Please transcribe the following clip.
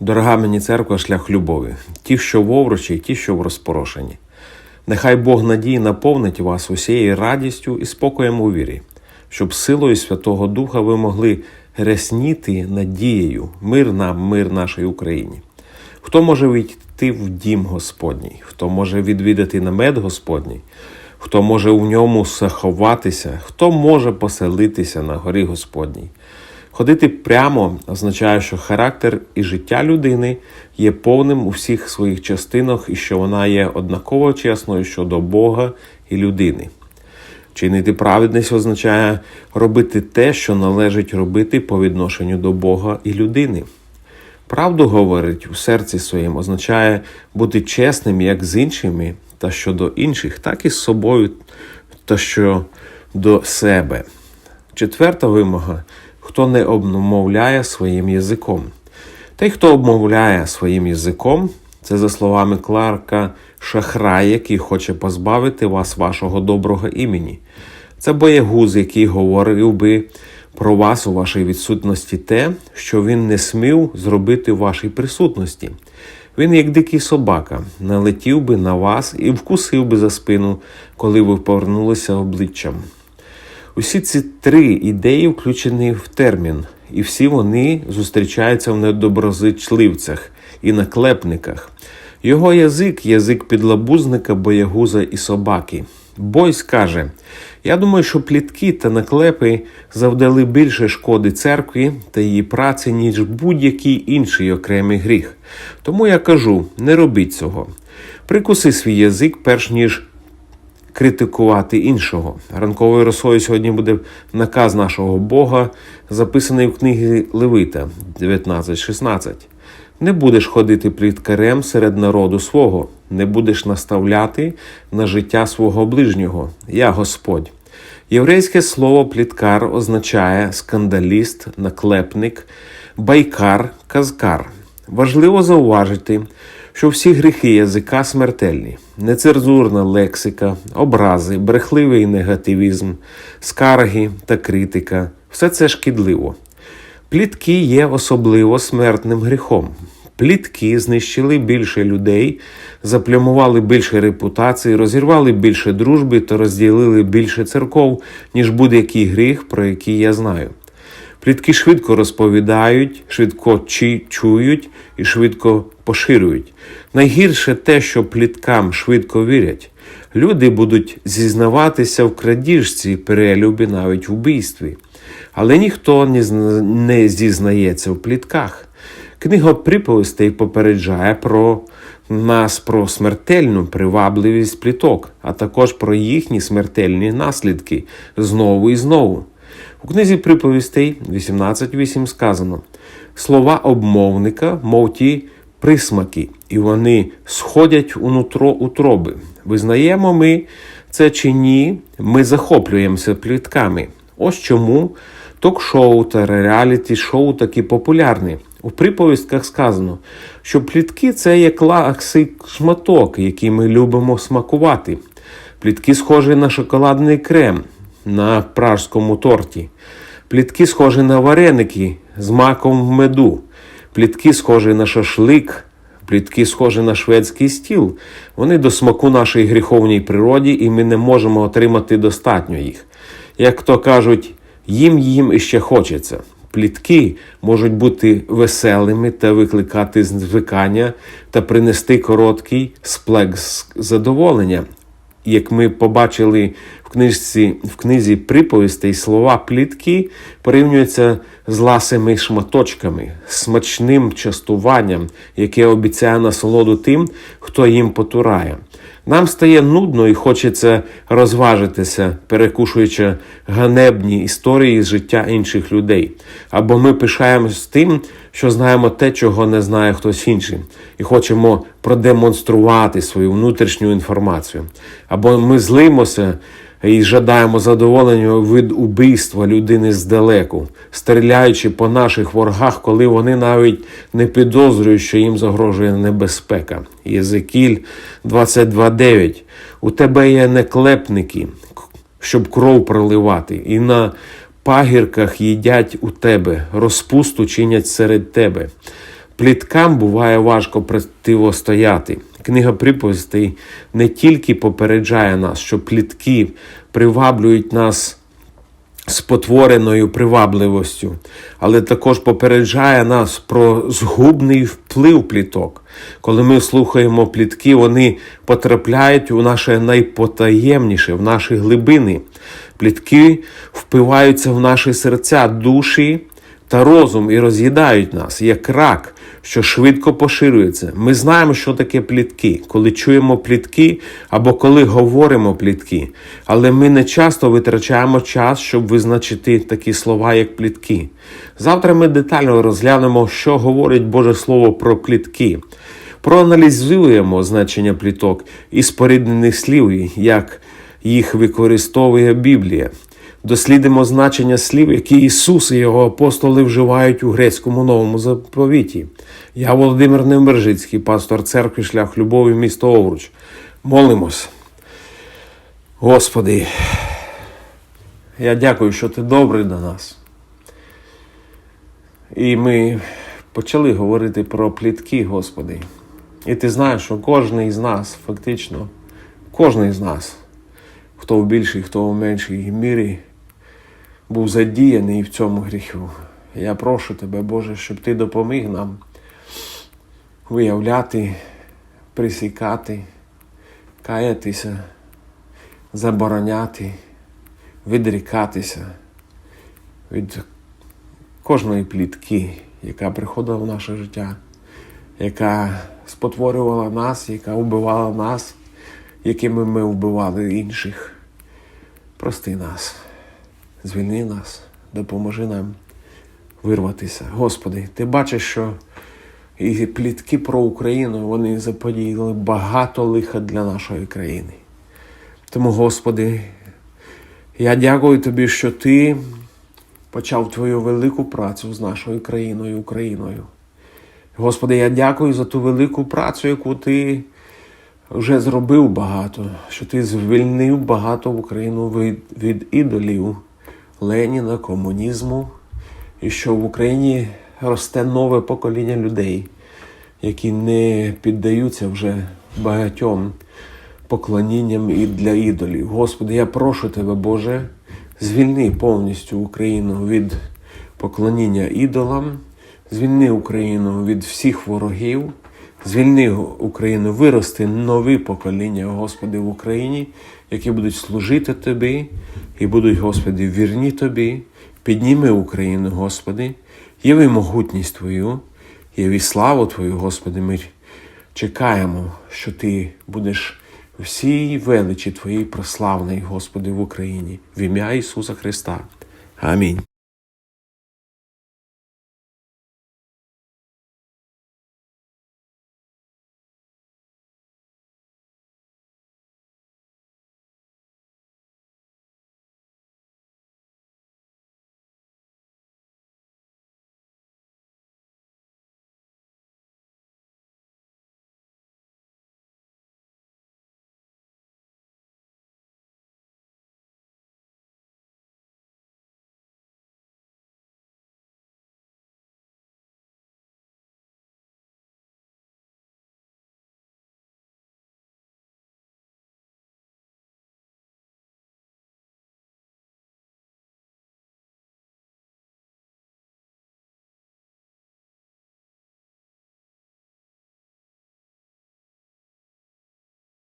Дорога мені церква, шлях любові, ті, що в овручі, ті, що в розпорошенні. Нехай Бог надії наповнить вас усією радістю і спокоєм у вірі, щоб силою Святого Духа ви могли рясніти надією, мир нам, мир нашій Україні. Хто може війти в дім Господній, хто може відвідати намет Господній, хто може у ньому заховатися, хто може поселитися на горі Господній. Ходити прямо означає, що характер і життя людини є повним у всіх своїх частинах і що вона є однаково чесною щодо Бога і людини. Чинити праведність означає робити те, що належить робити по відношенню до Бога і людини. Правду говорить у серці своїм означає бути чесним як з іншими, та щодо інших, так і з собою, та що до себе. Четверта вимога хто не обмовляє своїм язиком. Той, хто обмовляє своїм язиком, це за словами Кларка шахрай, який хоче позбавити вас вашого доброго імені. Це боєгуз, який говорив би про вас у вашій відсутності те, що він не смів зробити у вашій присутності. Він, як дикий собака, налетів би на вас і вкусив би за спину, коли ви повернулися обличчям. Усі ці три ідеї включені в термін, і всі вони зустрічаються в недоброзичливцях і наклепниках. Його язик язик підлабузника, боягуза і собаки. Бойс каже: Я думаю, що плітки та наклепи завдали більше шкоди церкві та її праці, ніж будь-який інший окремий гріх. Тому я кажу: не робіть цього. Прикуси свій язик, перш ніж критикувати іншого. Ранковою росою сьогодні буде наказ нашого Бога, записаний в книгі Левита 19.16. Не будеш ходити пліткарем серед народу свого, не будеш наставляти на життя свого ближнього. Я Господь. Єврейське слово пліткар означає скандаліст, наклепник, байкар, казкар. Важливо зауважити, що всі гріхи язика смертельні, нецензурна лексика, образи, брехливий негативізм, скарги та критика все це шкідливо. Плітки є особливо смертним гріхом. Плітки знищили більше людей, заплямували більше репутації, розірвали більше дружби та розділили більше церков, ніж будь-який гріх, про який я знаю. Плітки швидко розповідають, швидко чують і швидко поширюють. Найгірше те, що пліткам швидко вірять. Люди будуть зізнаватися в крадіжці, перелюбі, навіть в вбивстві. Але ніхто не зізнається в плітках. Книга приповістей попереджає про нас про смертельну привабливість пліток, а також про їхні смертельні наслідки знову і знову. У книзі приповістей 18.8 сказано: слова обмовника, мов ті присмаки, і вони сходять у нутро утроби. Визнаємо ми це чи ні, ми захоплюємося плітками. Ось чому ток-шоу та реаліті-шоу такі популярні. У приповістках сказано, що плітки це є класик шматок, який ми любимо смакувати. Плітки схожі на шоколадний крем на пражському торті. Плітки схожі на вареники з маком в меду. Плітки схожі на шашлик, плітки схожі на шведський стіл. Вони до смаку нашій гріховній природі, і ми не можемо отримати достатньо їх. Як то кажуть, їм їм іще хочеться. Плітки можуть бути веселими та викликати звикання та принести короткий сплек задоволення. Як ми побачили книжці, в книзі приповістей, слова плітки порівнюються з ласими шматочками, смачним частуванням, яке обіцяє насолоду тим, хто їм потурає. Нам стає нудно і хочеться розважитися, перекушуючи ганебні історії з життя інших людей. Або ми пишаємось тим, що знаємо те, чого не знає хтось інший, і хочемо продемонструвати свою внутрішню інформацію. Або ми злимося і жадаємо задоволення від убийства людини здалеку, стріляючи по наших ворогах, коли вони навіть не підозрюють, що їм загрожує небезпека. Єзекіль 22.9. У тебе є неклепники, щоб кров проливати, і на пагірках їдять у тебе, розпусту чинять серед тебе. Пліткам буває важко противостояти. Книга приповістей не тільки попереджає нас, що плітки приваблюють нас спотвореною привабливостю, але також попереджає нас про згубний вплив пліток. Коли ми слухаємо плітки, вони потрапляють у наше найпотаємніше, в наші глибини. Плітки впиваються в наші серця, душі та розум і роз'їдають нас, як рак, що швидко поширюється. Ми знаємо, що таке плітки, коли чуємо плітки або коли говоримо плітки, але ми не часто витрачаємо час, щоб визначити такі слова, як плітки. Завтра ми детально розглянемо, що говорить Боже Слово про плітки. Проаналізуємо значення пліток і споріднених слів, як їх використовує Біблія. Дослідимо значення слів, які Ісус і його апостоли вживають у грецькому новому заповіті. Я Володимир Невмержицький, пастор церкви Шлях Любові, місто Овруч. Молимось. Господи, я дякую, що ти добрий до нас. І ми почали говорити про плітки, Господи. І ти знаєш, що кожен із нас, фактично, кожен із нас, хто в більшій, хто в меншій мірі, був задіяний в цьому гріху. Я прошу тебе, Боже, щоб ти допоміг нам виявляти, присікати, каятися, забороняти, відрікатися від кожної плітки, яка приходила в наше життя, яка спотворювала нас, яка вбивала нас, якими ми вбивали інших. Прости нас, звільни нас, допоможи нам вирватися. Господи, ти бачиш, що і плітки про Україну вони заподіяли багато лиха для нашої країни. Тому, Господи, я дякую Тобі, що Ти почав Твою велику працю з нашою країною, Україною. Господи, я дякую за ту велику працю, яку Ти вже зробив багато, що Ти звільнив багато Україну від, від ідолів Леніна, комунізму, і що в Україні росте нове покоління людей, які не піддаються вже багатьом поклонінням і для ідолів. Господи, я прошу Тебе, Боже, звільни повністю Україну від поклоніння ідолам, звільни Україну від всіх ворогів, звільни Україну, вирости нові покоління, Господи, в Україні, які будуть служити Тобі і будуть, Господи, вірні Тобі. Підніми Україну, Господи, яви могутність Твою, яви славу Твою, Господи, ми чекаємо, що Ти будеш всій величі Твоїй прославний, Господи, в Україні, в ім'я Ісуса Христа. Амінь.